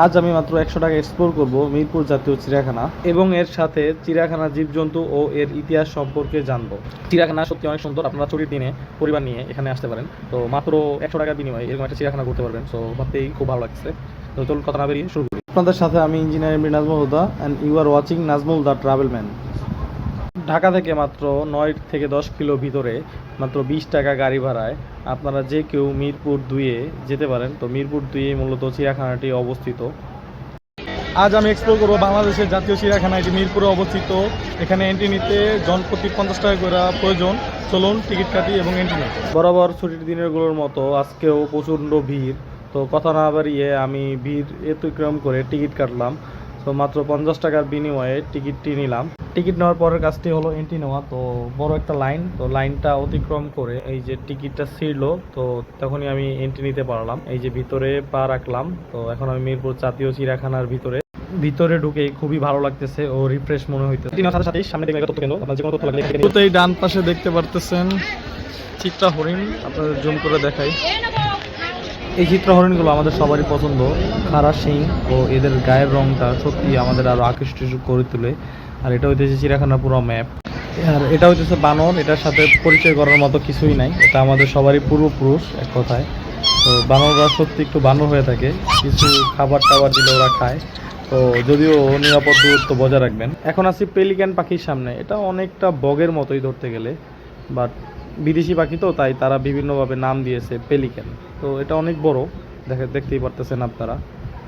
আজ আমি মাত্র একশো টাকা এক্সপ্লোর করব মিরপুর জাতীয় চিড়িয়াখানা এবং এর সাথে চিড়িয়াখানা জীবজন্তু ও এর ইতিহাস সম্পর্কে জানব। চিড়িয়াখানা সত্যি অনেক সুন্দর, আপনারা ছুটির দিনে পরিবার নিয়ে এখানে আসতে পারেন। তো মাত্র একশো টাকার বিনিময়ে এরকম একটা চিড়িয়াখানা করতে পারবেন। তো ভাবতেই খুব ভালো লাগছে। তো চলুন, কথা না বেরিয়ে শুরু করি। আপনাদের সাথে আমি engineer MD Nazmul Huda and you are watching Nazmul the travel man Dhaka থেকে মাত্র নয় থেকে দশ কিলো ভিতরে মাত্র বিশ টাকা গাড়ি ভাড়ায় আপনারা যে কেউ মিরপুর দুইয়ে যেতে পারেন। তো মিরপুর দুইয়ে মূলত চিড়িয়াখানাটি অবস্থিত। আজ আমি এক্সপ্লোর করব বাংলাদেশের জাতীয় চিড়িয়াখানা এটি মিরপুরে অবস্থিত। এখানে এন্ট্রি নিতে জনপ্রতি পঞ্চাশ টাকা করে প্রয়োজন। চলুন টিকিট কাটি এবং এন্ট্রি নিই। বরাবর ছুটির দিনেরগুলোর মতো আজকেও প্রচণ্ড ভিড়। তো কথা না বাড়িয়ে আমি ভিড় অতিক্রম করে টিকিট কাটলাম। তো মাত্র পঞ্চাশ টাকার বিনিময়ে টিকিটটি নিলাম। টিকিট নেওয়ার পরের কাজটি হলো এন্ট্রি নেওয়া। তো বড় একটা লাইন তো লাইনটা অতিক্রম করে এই যে টিকিটটা ছিঁড়লো তো তখনই আমি এন্ট্রি নিতে পারলাম। এই যে ভিতরে পা রাখলাম তো এখন আমি মিরপুর জাতীয় চিড়িয়াখানার ভিতরে। ভিতরে ঢুকে খুবই ভালো লাগতেছে ও রিফ্রেশ মনে হইতেছে। সাথে সাথে সামনে থেকে তথ্য কেন্দ্র। আপনার যে কোনো তথ্য লাগলে এই ডান পাশে দেখতে পারতেছেন চিত্রা হরিণ। আপনাদের জুম করে দেখাই। এই চিত্র হরিণগুলো আমাদের সবারই পছন্দ। খারা শিং ও এদের গায়ের রংটা সত্যি আমাদের আরও আকৃষ্ট করে তোলে। আর এটা হইতেছে চিড়িয়াখানা পুরো ম্যাপ। আর এটা হইতেছে বানর, এটার সাথে পরিচয় করার মতো কিছুই নাই। এটা আমাদের সবারই পূর্বপুরুষ এক কথায়। তো বানররা সত্যি একটু বানর হয়ে থাকে। কিছু খাবার টাবার দিলে ওরা খায়। তো যদিও নিরাপদ দূরত্ব বজায় রাখবেন। এখন আছি পেলিক্যান পাখির সামনে। এটা অনেকটা বগের মতোই ধরতে গেলে। বাট বিদেশি পাখি তো, তাই তারা বিভিন্নভাবে নাম দিয়েছে পেলিক্যান তো এটা অনেক বড়, দেখে দেখতেই পারতেছেন আপনারা।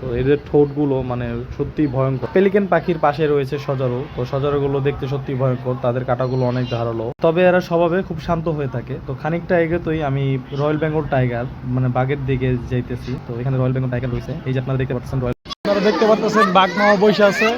তো এদের ঠোঁটগুলো মানে সত্যি ভয়ঙ্কর। পেলিকেন পাখির পাশে রয়েছে সজারু। তো সজারুগুলো দেখতে সত্যি ভয়ঙ্কর, তাদের কাটাগুলো অনেক ধারালো। তবে এরা স্বভাবে খুব শান্ত হয়ে থাকে। তো খানিকটা এগোতেই আমি রয়্যাল বেঙ্গল টাইগার মানে বাঘের দিকে যাইতেছি। তো এখানে রয়্যাল বেঙ্গল টাইগার রয়েছে। এই যে আপনারা দেখতে পাচ্ছেন রয়্যাল আপনারা দেখতে পাচ্ছেন বাঘ মামা বসে আছে।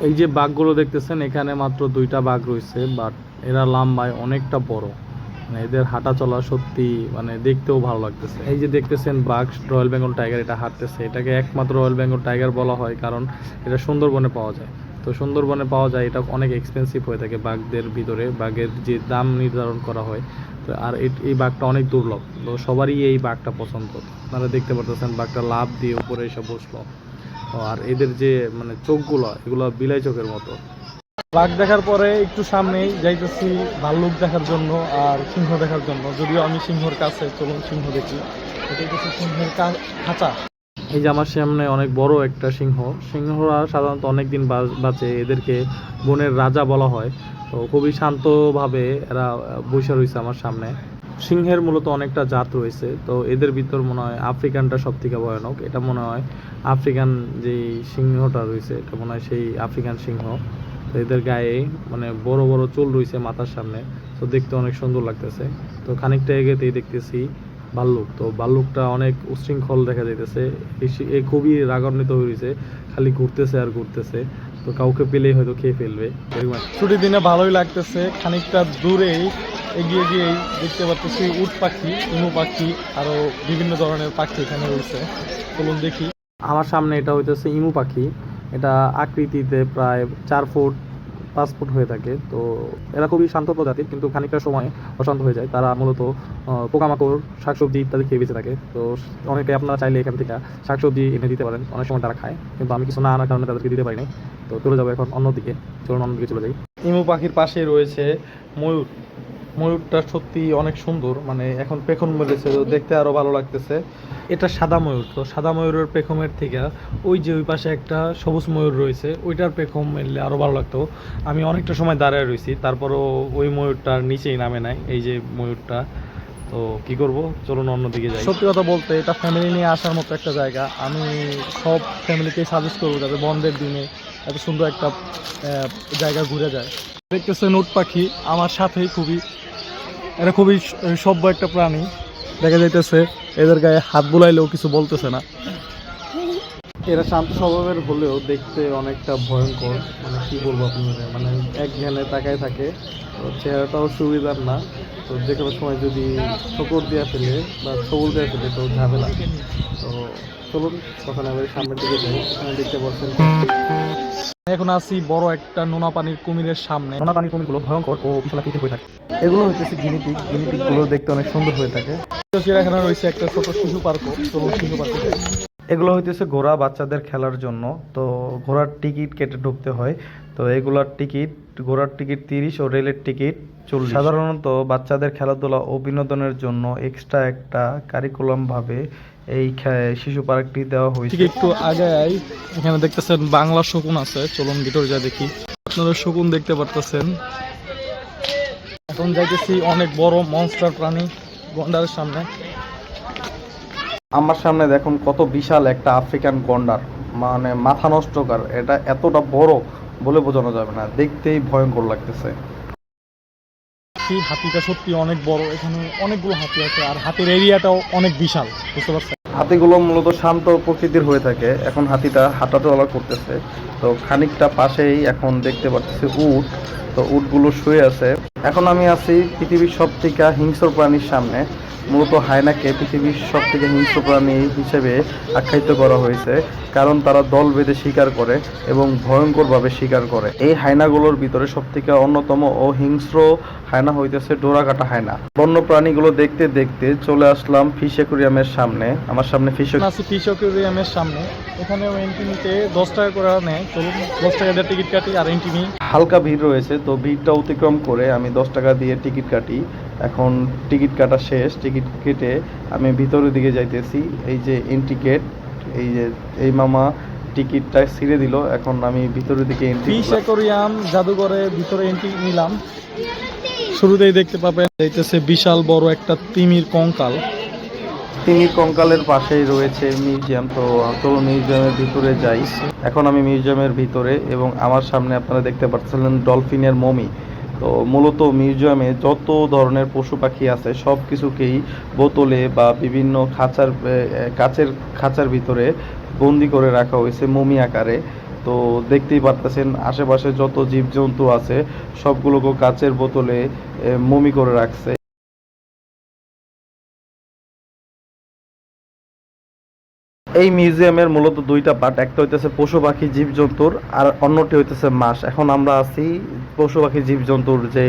এই যে বাঘগুলো দেখতেছেন, এখানে মাত্র দুইটা বাঘ রয়েছে বাট এরা লম্বায় অনেকটা বড়। মানে এদের হাঁটা চলা সত্যি মানে দেখতেও ভালো লাগতেছে। এই যে দেখতেছেন বাঘ, রয়্যাল বেঙ্গল টাইগার এটা হাঁটতেছে। এটাকে একমাত্র রয়্যাল বেঙ্গল টাইগার বলা হয়, কারণ এটা সুন্দরবনে পাওয়া যায়। তো সুন্দরবনে পাওয়া যায়, এটা অনেক এক্সপেন্সিভ হয়ে থাকে বাঘদের ভিতরে, বাঘের যে দাম নির্ধারণ করা হয়। তো আর এই- বাঘটা অনেক দুর্লভ। তো সবারই এই বাঘটা পছন্দ। আপনারা দেখতে পারতেছেন বাঘটা লাভ দিয়ে উপরে এসে বসল। আর এদের যে মানে চোখগুলো, এগুলো বিলাই চোখের মতো। বাঘ দেখার পরে একটু সামনেই যাইতেছি ভাল্লুক দেখার জন্য আর সিংহ দেখার জন্য। যদিও আমি সিংহর কাছে চলুন সিংহ দেখি। সিংহের খাঁচা। এই যে আমার সামনে অনেক বড় একটা সিংহ। সিংহরা সাধারণত অনেক দিন বাঁচে, এদেরকে বনের রাজা বলা হয়। তো খুবই শান্তভাবে এরা বসে রয়েছে আমার সামনে। সিংহের মূলত অনেকটা জাত রয়েছে, তো এদের ভিতর মনে হয় আফ্রিকানটা সব থেকে ভয়ানক। এটা মনে হয় আফ্রিকান যে সিংহটা রয়েছে, এটা মনে হয় সেই আফ্রিকান সিংহ। তো এদের গায়ে মানে বড় বড় চুল রয়েছে মাথার সামনে, তো দেখতে অনেক সুন্দর লাগতেছে। তো খানিকটা এগেতেই দেখতেছি ভাল্লুক তো ভাল্লুকটা অনেক উশৃঙ্খল দেখা যাইতেছে। এ খুবই রাগান্বিত হয়েছে খালি ঘুরতেছে আর ঘুরতেছে। তো কাউকে পেলেই হয়তো খেয়ে ফেলবে। ছুটির দিনে ভালোই লাগতেছে, খানিকটা দূরেই এগিয়ে গিয়েই দেখতে পাচ্ছি উট পাখি ইমু পাখি আরও বিভিন্ন ধরনের পাখি এখানে রয়েছে। চলুন দেখি। আমার সামনে এটা হইতেছে ইমু পাখি। এটা আকৃতিতে প্রায় চার ফুট পাঁচ ফুট হয়ে থাকে। তো এরা খুবই শান্ত প্রজাতির কিন্তু খানিকটা সময় অশান্ত হয়ে যায়। তারা মূলত পোকামাকড় শাকসবজি ইত্যাদি খেয়ে বেঁচে থাকে। তো অনেকে আপনারা চাইলে এখান থেকে শাকসবজি এনে দিতে পারেন। অনেক সময় তারা খায় কিন্তু আমি কিছু না আনার কারণে তাদেরকে দিতে পারি নাই তো চলে যাব এখন অন্যদিকে। চলুন অন্যদিকে চলে যাই। ইমু পাখির পাশে রয়েছে ময়ূর। ময়ূরটা সত্যি অনেক সুন্দর মানে এখন পেখম মেলেছে তো দেখতে আরও ভালো লাগতেছে। এটা সাদা ময়ূর, তো সাদা ময়ূরের পেখমের থেকে ওই যে ওই পাশে একটা সবুজ ময়ূর রয়েছে, ওইটার পেখম মেললে আরও ভালো লাগতো। আমি অনেকটা সময় দাঁড়ায় রয়েছি তারপরও ওই ময়ূরটার নিচেই নামে নাই, এই যে ময়ূরটা। তো কি করব? চলুন অন্যদিকে যাই। সত্যি কথা বলতে, এটা ফ্যামিলি নিয়ে আসার মতো একটা জায়গা। আমি সব ফ্যামিলিকেই সাজেস্ট করব যাতে বন্ধের দিনে এত সুন্দর একটা জায়গা ঘুরে যায়। দেখতেছেন নোট পাখি, আমার সাথেই খুবই। এটা খুবই সভ্য একটা প্রাণী। দেখা যাইতেছে এদের গায়ে হাত বুলাইলেও কিছু বলতেছে না। এরা শান্ত স্বভাবের হলেও দেখতে অনেকটা ভয়ঙ্কর। মানে কি বলব আপনাদের? মানে এক জ্ঞানে তাকায় থাকে। চেহারাটাও সুবিধার না। তো যে কোনো সময় যদি ঠোকর দেওয়া ফেলে বা ছবল দেওয়া ফেলে তো ঝামেলা। তো চলুন তখন আবার সামনের দিকে যাই। এখানে দেখতে পাচ্ছেন এখন আছি বড় একটা নোনা পানির কুমিরের সামনে। নোনা পানির কুমিরগুলো ভয়ঙ্কর ও বিশালাকৃতি হয়ে থাকে। এগুলো হচ্ছে গিনিপিক গিনিপিকগুলো দেখতে অনেক সুন্দর হয়ে থাকে। চিড়িয়াখানা রয়েছে একটা ছোট শিশু পার্ক। চলুন শিশু পার্কে এগুলো হইতেছে ঘোড়া বাচ্চাদের খেলার জন্য। তো ঘোড়ার টিকিট কেটে ঢুকতে হয়। তো এগুলার টিকিট ঘোড়ার টিকিট তিরিশ ও রেলের টিকিট চল্লিশ। সাধারণত বাচ্চাদের খেলাধুলা ও বিনোদনের জন্য এক্সট্রা একটা কারিকুলাম ভাবে এই শিশু পার্কটি দেওয়া হয়েছে। একটু আগে এখানে দেখতেছেন বাংলা শকুন আছে চলুন ভিতরে যা দেখি। আপনারা শকুন দেখতে পারতেছেন। এখন যাইতেছি অনেক বড় মনস্টার প্রাণী গন্ডারের সামনে। আমার সামনে দেখুন কত বিশাল একটা আফ্রিকান গন্ডার। মানে মাথা নষ্টকার এটা এতটা বড় বলে বোঝানো যাবে না দেখতেই ভয়ঙ্কর লাগতেছে। হাতিটা সত্যি অনেক বড় এখানে অনেকগুলো হাতি আছে আর হাতির এরিয়াটাও অনেক বিশাল বুঝতে পারছেন? হাতিগুলো মূলত শান্ত প্রকৃতির হয়ে থাকে। এখন হাতিটা হাঁটা চলা করতেছে। তো খানিকটা পাশেই এখন দেখতে পাচ্ছি উট। তো উটগুলো শুয়ে আছে। এখন আমি আছি পৃথিবীর সব থেকে হিংস্র প্রাণীর সামনে। মূলত হায়নাকে পৃথিবীর সব থেকে হিংস্র প্রাণী হিসেবে আখ্যায়িত করা হয়েছে, কারণ তারা দল বেঁধে শিকার করে এবং ভয়ঙ্করভাবে শিকার করে। এই হায়নাগুলোর ভিতরে সব থেকে অন্যতম ও হিংস্র হায়না হইতেছে ডোরাকাটা হায়না বন্য প্রাণীগুলো দেখতে দেখতে চলে আসলাম ফিশ অ্যাকুরিয়ামের সামনে। আমার সামনে ফিশ ফিশ অ্যাকুয়ারিয়ামের সামনে। এখানেও এন্ট্রি নিতে দশ টাকা করে নেয়। চলুন দশ টাকা দিয়ে টিকিট কাটি আর এন্ট্রি নিই। হালকা ভিড় রয়েছে তো ভিড়টা অতিক্রম করে আমি দশ টাকা দিয়ে টিকিট কাটি। এখন টিকিট কাটা শেষ টিকিট কেটে আমি ভিতরের দিকে যাইতেছি। এই যে এন্ট্রি গেট এই যে এই মামা টিকিটটা ছিঁড়ে দিল। এখন আমি ভিতরের দিকে এন্ট্রি ফিশ অ্যাকোরিয়াম জাদুঘরে ভিতরে এন্ট্রি নিলাম। শুরুতেই দেখতে পাবেন এইতেছে বিশাল বড় একটা তিমির কঙ্কাল। তিনি কঙ্কালের পাশেই রয়েছে মিউজিয়াম, তো চলো মিউজিয়ামের ভিতরে যাই। এখন আমি মিউজিয়ামের ভিতরে এবং আমার সামনে আপনারা দেখতে পাচ্ছিলেন ডলফিনের মমি। তো মূলত মিউজিয়ামে যত ধরনের পশু পাখি আছে সব কিছুকেই বোতলে বা বিভিন্ন খাঁচার কাচের খাঁচার ভিতরে বন্দি করে রাখা হয়েছে মমি আকারে। তো দেখতেই পারতেছেন আশেপাশে যত জীবজন্তু আছে, সবগুলোকে কাচের বোতলে মমি করে রাখছে। এই মিউজিয়ামের মূলত দুইটা পার্ট একটা হইতেছে পশু পাখি, জীবজন্তুর, আর অন্যটি হইতেছে মাছ। এখন আমরা আছি পশু পাখি, জীবজন্তুর যে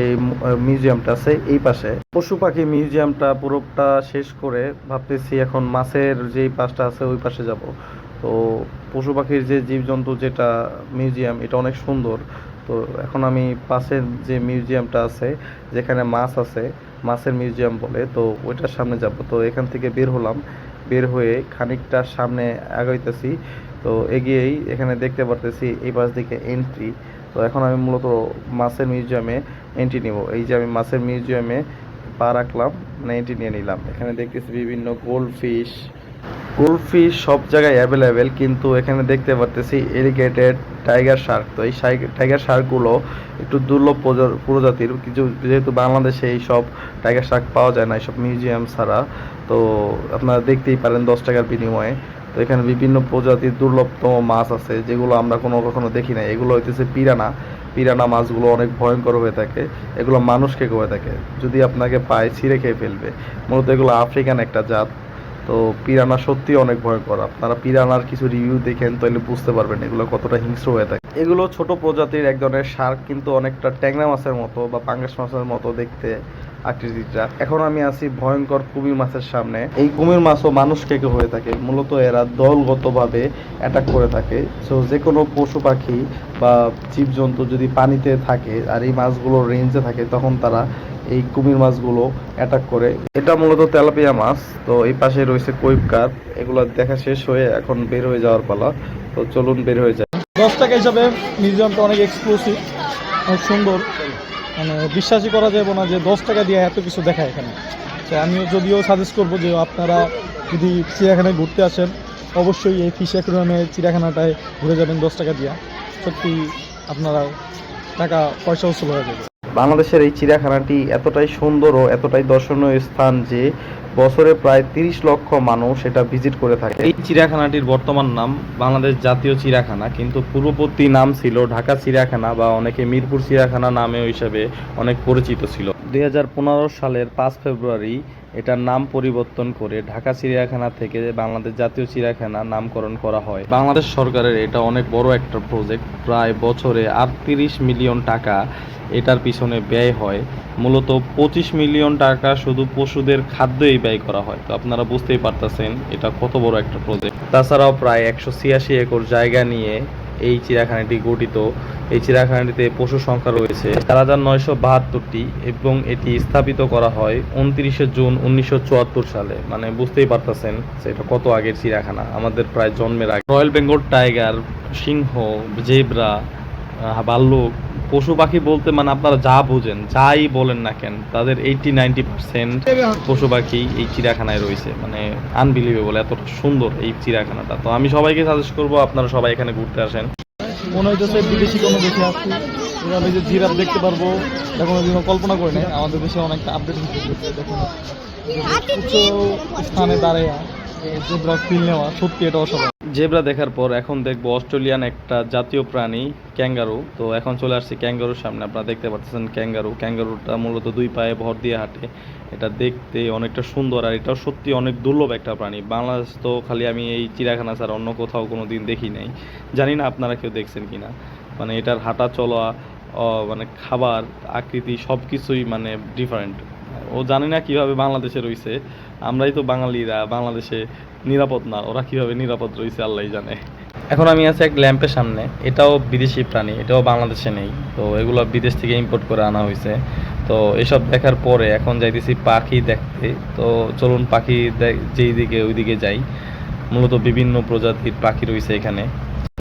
মিউজিয়ামটা আছে, এই পাশে। পশু পাখি মিউজিয়ামটা পুরোটা শেষ করে ভাবতেছি এখন মাছের যেই পাশটা আছে, ওই পাশে যাব। তো পশু পাখির যে জীবজন্তু যেটা মিউজিয়াম এটা অনেক সুন্দর। তো এখন আমি পাশের যে মিউজিয়ামটা আছে, যেখানে মাছ আছে, মাছের মিউজিয়াম বলে, তো ওইটার সামনে যাব। তো এখান থেকে বের হলাম। বের হয়ে খানিকটা সামনে আগাইতেছি। তো এগিয়েই এখানে দেখতে পারতেছি এই পাশ দিকে এন্ট্রি তো এখন আমি মূলত মাছের মিউজিয়ামে এন্ট্রি নিব। এই যে আমি মাছের মিউজিয়ামে পা রাখলাম মানে এন্ট্রি নিয়ে নিলাম। এখানে দেখতেছি বিভিন্ন গোল্ড ফিশ ফিশ সব জায়গায় অ্যাভেলেবেল কিন্তু এখানে দেখতে পারতেছি এরিগেটেড টাইগার শার্ক তো এই টাইগার শার্কগুলো একটু দুর্লভ প্রজা- প্রজাতির, কিছু যেহেতু বাংলাদেশে এই সব টাইগার শার্ক পাওয়া যায় না এইসব মিউজিয়াম ছাড়া। তো আপনারা দেখতেই পারেন দশ টাকার বিনিময়ে। তো এখানে বিভিন্ন প্রজাতির দুর্লভতম মাছ আছে, যেগুলো আমরা কোনো কখনো দেখি না এগুলো হইতেছে পিরানা। পিরানা মাছগুলো অনেক ভয়ঙ্কর হয়ে থাকে। এগুলো মানুষকে হয়ে থাকে। যদি আপনাকে পায়, ছিঁড়ে খেয়ে ফেলবে। মূলত এগুলো আফ্রিকান একটা জাত। তো পিরানা সত্যি অনেক ভয়ঙ্কর। আপনারা পিরানার কিছু রিভিউ দেখেন, তাহলে বুঝতে পারবেন এগুলো কতটা হিংস্র হয়ে থাকে। এগুলো ছোট প্রজাতির এক ধরনের শার্ক কিন্তু অনেকটা ট্যাংরা মাছের মতো বা পাঙ্গাস মাছের মতো দেখতে আকৃতিটা। এখন আমি আছি ভয়ঙ্কর কুমির মাছের সামনে। এই কুমির মাছও মানুষ থেকে হয়ে থাকে। মূলত এরা দলগতভাবে অ্যাটাক করে থাকে। সো যে কোনো পশু পাখি বা জীবজন্তু যদি পানিতে থাকে আর এই মাছগুলো রেঞ্জে থাকে, তখন তারা এই কুমির মাছগুলো অ্যাটাক করে। এটা মূলত তেলাপিয়া মাছ, তো এই পাশে রয়েছে কৈপ কাপ এগুলো দেখা শেষ হয়ে এখন বের হয়ে যাওয়ার পালা। তো চলুন বের হয়ে যায় দশ টাকা হিসাবে মিউজিয়ামটা অনেক এক্সক্লুসিভ অনেক সুন্দর। মানে বিশ্বাসই করা যাবে না যে দশ টাকা দিয়ে এত কিছু দেখায় এখানে। তো আমিও যদিও সাজেস্ট করব যে আপনারা যদি চিড়িয়াখানায় ঘুরতে আসেন, অবশ্যই এই ফিশ অ্যাকুরিয়ামের চিড়িয়াখানাটায় ঘুরে যাবেন দশ টাকা দিয়ে। সত্যি আপনারা টাকা পয়সা উসুল হয়ে যাবে। বাংলাদেশের এই চিড়িয়াখানাটি এতটাই সুন্দর ও এতটাই দর্শনীয় স্থান যে বছরে প্রায় তিরিশ লক্ষ মানুষ এটা ভিজিট করে থাকে। এই চিড়িয়াখানাটির বর্তমান নাম বাংলাদেশ জাতীয় চিড়িয়াখানা, কিন্তু পূর্ববর্তী নাম ছিল ঢাকা চিড়িয়াখানা বা অনেকে মিরপুর চিড়িয়াখানা নামেও হিসাবে অনেক পরিচিত ছিল। দুই হাজার পনেরো সালের পাঁচ ফেব্রুয়ারি এটার নাম পরিবর্তন করে ঢাকা চিড়িয়াখানা থেকে বাংলাদেশ জাতীয় চিড়িয়াখানা নামকরণ করা হয়। বাংলাদেশ সরকারের এটা অনেক বড় একটা প্রজেক্ট প্রায় বছরে আটত্রিশ মিলিয়ন টাকা এটার পিছনে ব্যয় হয়। মূলত পঁচিশ মিলিয়ন টাকা শুধু পশুদের খাদ্যই ব্যয় করা হয়। তো আপনারা বুঝতেই পারতেছেন এটা কত বড় একটা প্রজেক্ট তাছাড়াও প্রায় একশো ছিয়াশি একর জায়গা নিয়ে এই চিড়িয়াখানাটি গঠিত। এই চিড়িয়াখানাটিতে পশু সংখ্যা রয়েছে চার হাজার নয়শো বাহাত্তরটি এবং এটি স্থাপিত করা হয় উনত্রিশে জুন উনিশশো চুয়াত্তর সালে। মানে বুঝতেই পারতেছেন এটা কত আগের চিড়িয়াখানা। আমাদের প্রায় জন্মের আগে। রয়্যাল বেঙ্গল টাইগার, সিংহ, জেব্রা ভাল্লুক পশু পাখি বলতে মানে আপনারা যা বোঝেন, যাই বলেন না কেন, তাদের এইটি নাইনটি পার্সেন্ট পশু পাখি এই চিড়িয়াখানায় রয়েছে। মানে আনবিলিভেবল এতটা সুন্দর এই চিড়িয়াখানাটা। তো আমি সবাইকে সাজেস্ট করব, আপনারা সবাই এখানে ঘুরতে আসেন। মনে হইতেছে বিদেশি কোনো দেশে আসছি এভাবে যে জিরাফ দেখতে পারব, এটা কোনোদিনও কল্পনা করি নাই, আমাদের দেশে অনেকটা আপডেট হচ্ছে উচ্চ স্থানে দাঁড়াইয়া জেব্রা ফিল নেওয়া, সত্যি এটা অসাধারণ। জেব্রা দেখার পর এখন দেখব অস্ট্রেলিয়ান একটা জাতীয় প্রাণী, ক্যাঙ্গারু। তো এখন চলে আসছি ক্যাঙ্গারুর সামনে। আপনারা দেখতে পাচ্ছেন ক্যাঙ্গারু। ক্যাঙ্গারুটা মূলত দুই পায়ে ভর দিয়ে হাঁটে। এটা দেখতে অনেকটা সুন্দর আর এটাও সত্যি অনেক দুর্লভ একটা প্রাণী। বাংলাদেশ তো খালি আমি এই চিড়িয়াখানা ছাড়া অন্য কোথাও কোনো দিন দেখি নাই। জানি না আপনারা কেউ দেখছেন কিনা। মানে এটার হাঁটা চলা মানে খাবার, আকৃতি সব কিছুই মানে ডিফারেন্ট ও জানি না কীভাবে বাংলাদেশে রয়েছে আমরাই তো বাঙালিরা, বাংলাদেশে নিরাপদ না, ওরা কীভাবে নিরাপদ রয়েছে আল্লাহ জানে। এখন আমি আছি এক ল্যাম্পের সামনে, এটাও বিদেশি প্রাণী, এটাও বাংলাদেশে নেই। তো এগুলো বিদেশ থেকে ইম্পোর্ট করে আনা হয়েছে তো এসব দেখার পরে এখন যাইতেছি পাখি দেখতে। তো চলুন পাখি যেই দিকে ওই দিকে যাই। মূলত বিভিন্ন প্রজাতির পাখি রয়েছে এখানে।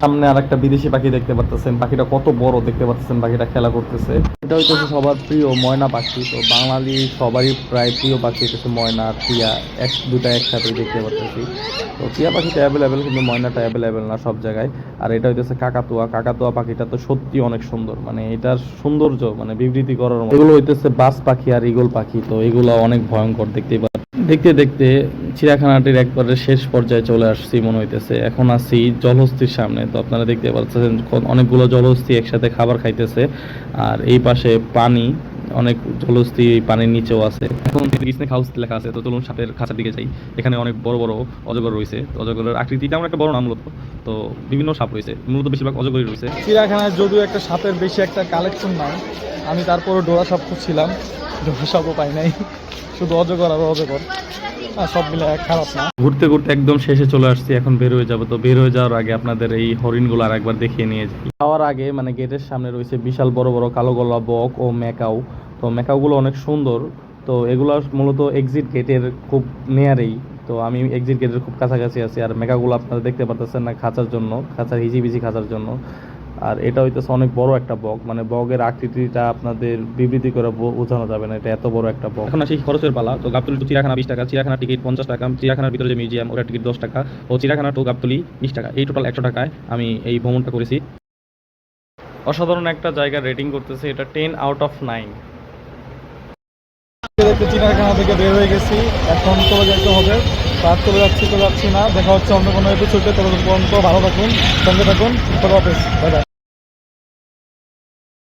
সামনে আর একটা বিদেশি পাখি দেখতে পাচ্ছেন পাখিটা কত বড় দেখতে পাচ্ছেন পাখিটা খেলা করতেছে। এটা হইতেছে সবার প্রিয় ময়না পাখি। তো বাঙালি সবারই প্রায় প্রিয় পাখি হইতেছে ময়না, টিয়া। এক দুটা একসাথে দেখতে পাচ্ছি তো টিয়া পাখিটা অ্যাভেলেবেল কিন্তু ময়নাটা অ্যাভেলেবেল না সব জায়গায়। আর এটা হইতেছে কাকাতুয়া। কাকাতুয়া পাখিটা তো সত্যি অনেক সুন্দর। মানে এটার সৌন্দর্য মানে বিবৃতি করার এগুলো হইতেছে বাস পাখি আর ইগল পাখি। তো এগুলো অনেক ভয়ঙ্কর দেখতেই পাচ্ছেন দেখতে দেখতে চিড়িয়াখানাটির একবারে শেষ পর্যায়ে চলে আসছি মনে হইতেছে। এখন আছি জলহস্তির সামনে। তো আপনারা দেখতে পাচ্ছেন অনেকগুলো জলহস্তি একসাথে খাবার খাইতেছে। আর এই পাশে পানি, অনেক এই পানির নিচেও আছে। এখন স্নেক হাউস লেখা আছে, তো চলুন সাপের খাঁচার দিকে যাই। এখানে অনেক বড় বড় অজগর রয়েছে। অজগরের আকৃতি তেমন একটা বড় না মূলত। তো বিভিন্ন সাপ রয়েছে। মূলত বেশিরভাগ অজগরই রয়েছে। চিড়িয়াখানায় যদিও একটা সাপের বেশি একটা কালেকশন নাই আমি তারপরে ডোরা সাপ খুঁজছিলাম। সাপও পাই নাই। শুধু অজগর আর অজগর সব মিলে খারাপ না। ঘুরতে ঘুরতে একদম শেষে চলে আসছি, এখন বের হয়ে যাব। তো বের হয়ে যাওয়ার আগে আপনাদের এই হরিণগুলো আর একবার দেখিয়ে নিয়ে যাই। যাওয়ার আগে মানে গেটের সামনে রয়েছে বিশাল বড় বড় কালো গলা, বক ও ম্যাকাও। তো ম্যাকাওগুলো অনেক সুন্দর। তো এগুলো মূলত এক্সিট গেটের খুব নেয়ারেই তো আমি এক্সিট গেটের খুব কাছাকাছি আছি। আর মেকাগুলো আপনারা দেখতে পাচ্ছেন না খাঁচার জন্য, খাঁচার হিজিবিজি খাঁচার জন্য। আর এটা হইতেছে অনেক বড় একটা বক। মানে বগের আকৃতিটা আপনাদের বিবৃতি করে বোঝানো যাবে না এটা এত বড় একটা বক। এখন আসি খরচের পালা। তো গাবতলি টু চিড়িয়াখানা বিশ টাকা চিড়িয়াখানা টিকিট পঞ্চাশ টাকা চিড়িয়াখানার ভিতরে যে মিউজিয়াম ওটা টিকিট দশ টাকা ও চিড়িয়াখানা টু গাবতলি বিশ টাকা। এই টোটাল একশো টাকায় আমি এই ভ্রমণটা করেছি। অসাধারণ একটা জায়গা রেটিং করতেছে এটা টেন আউট অফ নাইন চিড়িয়াখানা থেকে বের হয়ে গেছি। এখন চলে যেতে হবে। তার চলে যাচ্ছি তো যাচ্ছি না। দেখা হচ্ছে অন্য কোনো এপিসোডে ততক্ষণ পর্যন্ত ভালো থাকুন সঙ্গে থাকুন। Bye bye.